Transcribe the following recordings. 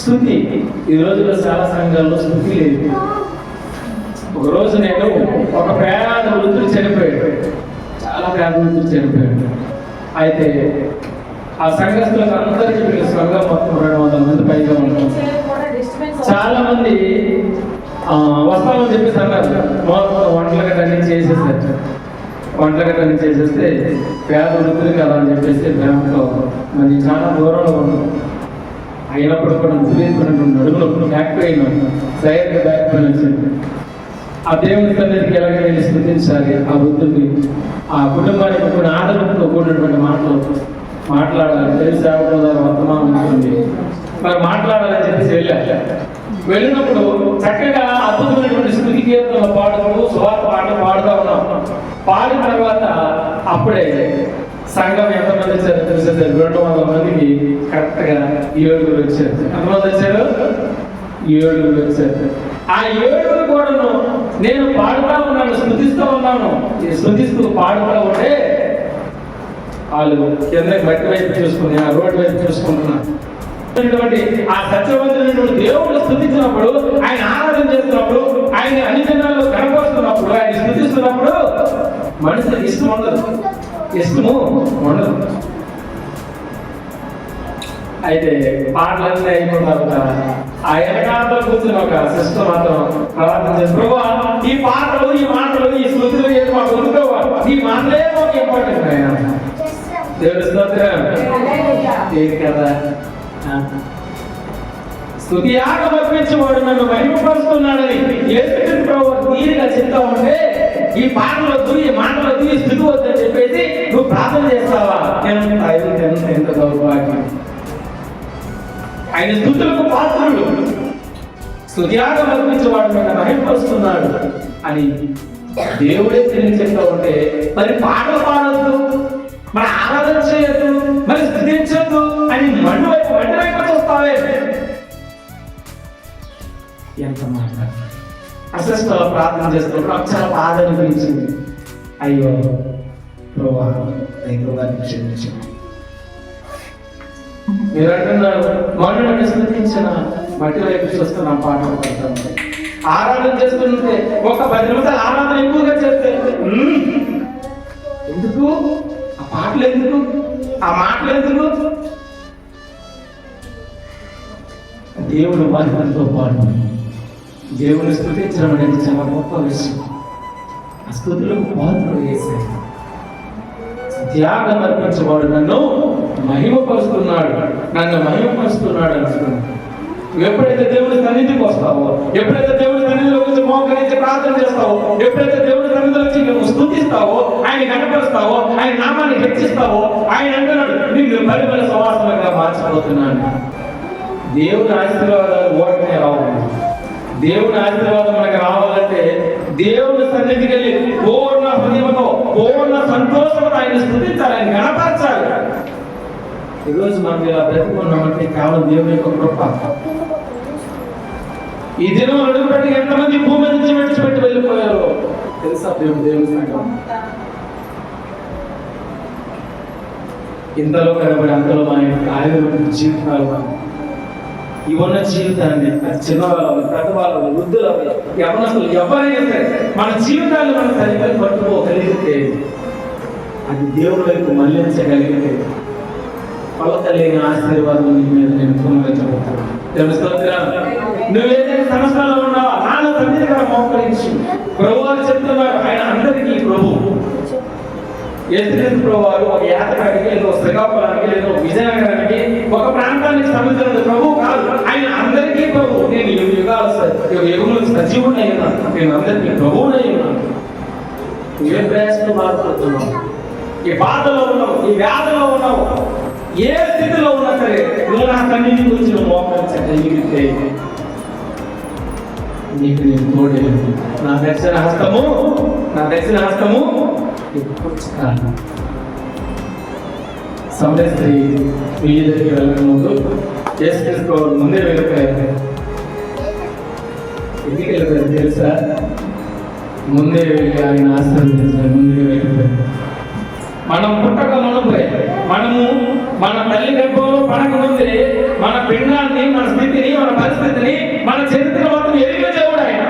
స్థుతి ఈ రోజుల్లో చాలా సంఘాల్లో స్థుతి లేదు. ఒక రోజు నేను ఒక పేద వృద్ధుడు చనిపోయాడు. చాలా పేద వృద్ధులు చనిపోయాడు. అయితే ఆ సంఘస్థులకు అందరికీ సంఘం మొత్తం రెండు వందల మంది పైగా ఉంటాం చాలా మంది వస్తామని చెప్పేసి అన్నారు. మొత్తం వంటలు అన్ని చేసేసారు వంటలు గట్ట అన్ని చేసేస్తే పేద వృద్ధులు కదా అని చెప్పేసి బ్యాంకులో మరి చాలా దూరంలో ఉన్నాం అయినప్పుడు కూడా విపరీతమైనటువంటి నడుములు బ్యాక్ పెయిన్ సైడ్గా బ్యాక్ పెయిన్ వచ్చింది ఆ దేవుని సన్నిధికి ఎలాగ నేను స్థుతించాలి ఆ వృద్ధుడిని ఆ కుటుంబానికి కొన్ని ఆదరణతో కూడినటువంటి మాటలు మాట్లాడాలి తెలిసి సేవకుల ద్వారా వర్తమానం ఉంటుంది. మరి మాట్లాడాలని చెప్పేసి వెళ్ళాలి. వెళ్ళినప్పుడు చక్కగా అద్భుతమైనటువంటి స్థుతి కీర్తనలు పాడుతూ సువార్త పాటలు పాడుతూ ఉన్నాం. పాడిన తర్వాత అప్పుడే సంఘం ఎంతమంది వచ్చారో తెలిసేది రెండు వందల మందికి కరెక్ట్గా ఏడుగురు వచ్చారు. ఎంతమంది వచ్చారు? ఏడుగురు వచ్చారు. ఆ ఏడుగురు కూడాను నేను పాడుతూ ఉన్నాను స్మృతిస్తూ ఉన్నాను. ఈ పాడుతూ ఉంటే వాళ్ళు కిందకి మట్టి వైపు చూసుకుని ఆ రోడ్డు వైపు చూసుకుంటున్నారు. ఆ సత్యవంతుడు దేవుడు స్థుతించినప్పుడు ఆయన ఆరాధన చేస్తున్నప్పుడు ఆయన అన్ని జనాలు కనపరుస్తున్నప్పుడు ఆయన స్థుతిస్తున్నప్పుడు మనిషికి ఇష్టం ఉండదు. ఇష్టము ఉండదు. అయితే పాటలన్నీ అయిపోయిన తర్వాత ఆ వెనకాలతో కూర్చుని ఒక సిస్టర్ మాత్రం ప్రార్థన చేసి "ప్రభువా, ఈ పాటలు ఈ మాటలు ఈ స్థుతులు ఏది మాకు ఉండుకోవా ఈ మాటలే మాకు ఇంపార్టెంట్ దేవుడి స్తోత్రం. కదా? యాగం అర్పించేవాడు నన్ను మహిమపరుస్తున్నాడని ఏసుక్రీస్తు ప్రభు తీరిగా చెప్తా ఉంటే ఈ పాటలు వద్దు ఈ మాటలు వద్దు ఈ స్థుతి వద్దు అని చెప్పేసి నువ్వు ప్రార్థన చేస్తావా? నేను ఎంత ఎంత దౌర్భాగ్యం ఆయన స్థుతులకు పాత్రుడు. స్తుతియాగం అర్పించేవాడు నన్ను మహిమపరుస్తున్నాడు అని దేవుడే తెలియజేస్తూ ఉంటే మరి పాటలు పాడొద్దు మరి ఆరాధన చేయొద్దు మరి స్థుతించొద్దు అని మండు ఎంత మాట అసలు ప్రార్థన చేస్తున్నప్పుడు చాలా బాధ అనిపించింది అయ్యో ప్రభా దైవ వారిని క్షమించండి మీరు అంటున్నారు మనుషులను స్థుతించిన మట్టి వైపు చూస్తున్న పాట పాడతాను ఆరాధన చేస్తుంటే ఒక పది నిమిషాలు ఆరాధన ఎక్కువగా చేస్తే "ఉమ్, ఎందుకు? ఆ పాటలు ఎందుకు? ఆ మాటలు ఎందుకు? దేవుడు వారితో పాటు దేవుని స్థుతించడం అనేది చాలా గొప్ప విషయం. ఆ స్థుతులకు పాత్రలు వేశాడు త్యాగం అర్పించబడు నన్ను మహిమపరుస్తున్నాడు. నన్ను మహిమపరుస్తున్నాడు అనుకున్నాడు ఎప్పుడైతే దేవుడి సన్నిధికి వస్తావో ఎప్పుడైతే దేవుడి సన్నిధిలో వచ్చి మోకరించి ప్రార్థన చేస్తావో ఎప్పుడైతే దేవుడి సన్నిధిలో వచ్చి నువ్వు స్థుతిస్తావో ఆయన కనపరుస్తావో ఆయన నామాన్ని హెచ్చిస్తావో ఆయన అంటున్నాడు నిన్ను పరిమళ సమాసంగా మార్చిపోతున్నాను. దేవుని ఆశీర్వాదాలు ఓటమే రావు. దేవుని ఆశీర్వాదం మనకు రావాలంటే దేవుని సన్నిధికి వెళ్ళి పూర్ణ హృదయంతో పూర్ణ సంతోషంతో ఆయన స్థుతించాలి ఆయన గణపరచాలి. ఈరోజు మనం ఇలా బ్రతుకున్నామంటే కేవలం దేవుని యొక్క కృప. ఈ దినం అడుగుపెట్టి ఎంతమంది భూమి నుంచి విడిచిపెట్టి వెళ్ళిపోయారు తెలుసా దేవుడు దేవుని సంఘం? ఇంతలో కనబడి అంతలో మన యొక్క ఆయుర్వేద జీవితాలు ఇవన్న ఉన్న జీవితాన్ని చిన్నవాళ్ళు పెద్దవాళ్ళు వృద్ధుల యవనస్తులు ఎవరైనా సరే మన జీవితాన్ని మనం సరిగ్గా పట్టుకోగలిగితే అది దేవుడి వైపు మళ్ళించగలిగితే కొలతలేని ఆశీర్వాదం నీ మీద నేను పొందగలుగుతాను. దేవుని స్తోత్రం. నువ్వేదైనా సమస్యలో ఉన్నావా? నాలో తండ్రి దగ్గర మోకరించి. ప్రభు వారు చెప్తున్నారు ఆయన అందరికీ ప్రభు. ఎత్తులేదు ప్రభు వారు ఒక యాత్రకి లేదో శ్రీకాకుళానికి లేదో విజయనగరానికి ఒక ప్రాంతానికి సంబంధించిన ప్రభు. యుగ యుగాలు స- యుగ యుగములు సజీవుడై ఉన్నాను నేను అందరికీ ప్రభువునై ఉన్నాను ఏ ప్రయాసంలో బాధపడుతున్నావు ఈ బాధలో ఉన్నావు ఈ వ్యాధిలో ఉన్నావు ఏ స్థితిలో ఉన్నా సరే నువ్వు నా తండ్రిని గురించి నువ్వు మోకరించగలిగితే నీకు నేను తోడే నా దక్షిణ హస్తము నా దక్షిణ హస్తము ఎప్పుడు చాలు. సమరేశ్వరి దగ్గరికి వెళ్ళక ముందు చేసుకేసుకో ముందే వెళ్ళిపోయారు. ఎందుకు వెళ్ళిపోయారు తెలుసా? ముందే వెళ్ళి ఆయన ఆశీర్వదించారు ముందే వెళ్ళిపోయారు. మనం పుట్టక మునుపే మనము మన తల్లి గర్భంలో పడక ముందే మన పిండాన్ని మన స్థితిని మన పరిస్థితిని మన చరిత్ర మొత్తం ఎరిగిన దేవుడు ఆయన.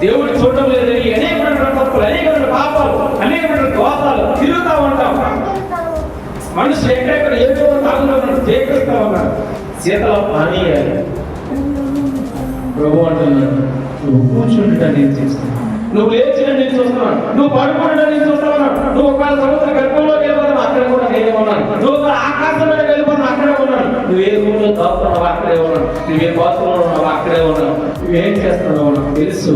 దేవుడు చూడడం లేదని అనేకమైన తప్పులు అనేకమైన పాపాలు అనేకమైన దోషాలు తిరుగుతూ ఉంటాం. మనుషులు ఎక్కడెక్కడ ఏదో తాగుతూ ఉన్నాడు చేకరిస్తూ ఉన్నాడు శీతల పానీయాలు ప్రభు అంటున్నాడు నువ్వు కూర్చుండటం నేను చేస్తున్నాను నువ్వు లేచిన నేను చూస్తున్నాను. నువ్వు పడుకుండటం నేను చూస్తున్నాను నువ్వు ఒకవేళ సముద్ర గర్భంలో వెళ్ళిపోతావు అక్కడ కూడా నేనే ఉన్నాను. నువ్వు ఒక ఆకాశంలో వెళ్ళిపోతావు అక్కడే ఉన్నాను. నువ్వు ఏ రూమ్లో దాస్తున్నావు అక్కడే ఉన్నాను. నువ్వు ఏ బాత్రూంలో ఉన్నావు అక్కడే ఉన్నావు నువ్వేం చేస్తున్నావు నాకు తెలుసు.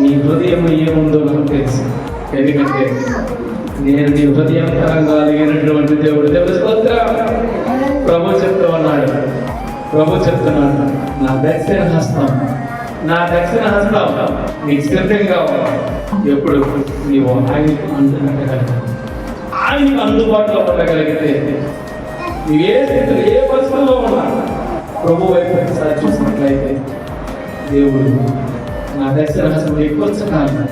నీ హృదయం ఏముందో నాకు తెలుసు. ఎందుకంటే నేను నీ హృదయం తరంగా కలిగినటువంటి దేవుడు. దేవుడు స్తోత్రం. ప్రభు చెప్తూ ఉన్నాడు. ప్రభు చెప్తున్నాడు. నా దక్షిణ హస్తం. నా దక్షిణ హస్తం నిశ్చితంగా ఎప్పుడు నీవు ఆయనకు అందుకగలవు ఆయనకు అందుబాటులో ఉండగలిగితే నువ్వు ఏ స్థితిలో ఏ పరిస్థితుల్లో ఉన్నా ప్రభు వైపు ఒకసారి చూసినట్లయితే దేవుడు నా దక్షిణ హస్తం ఎక్కువ కొంచెం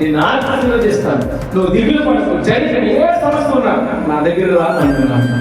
నేను ఆశీర్వదిస్తాను నువ్వు దిగులు పడకు. జరిగిన ఏ సమస్య ఉన్నా నా దగ్గర రా అంటున్నాను.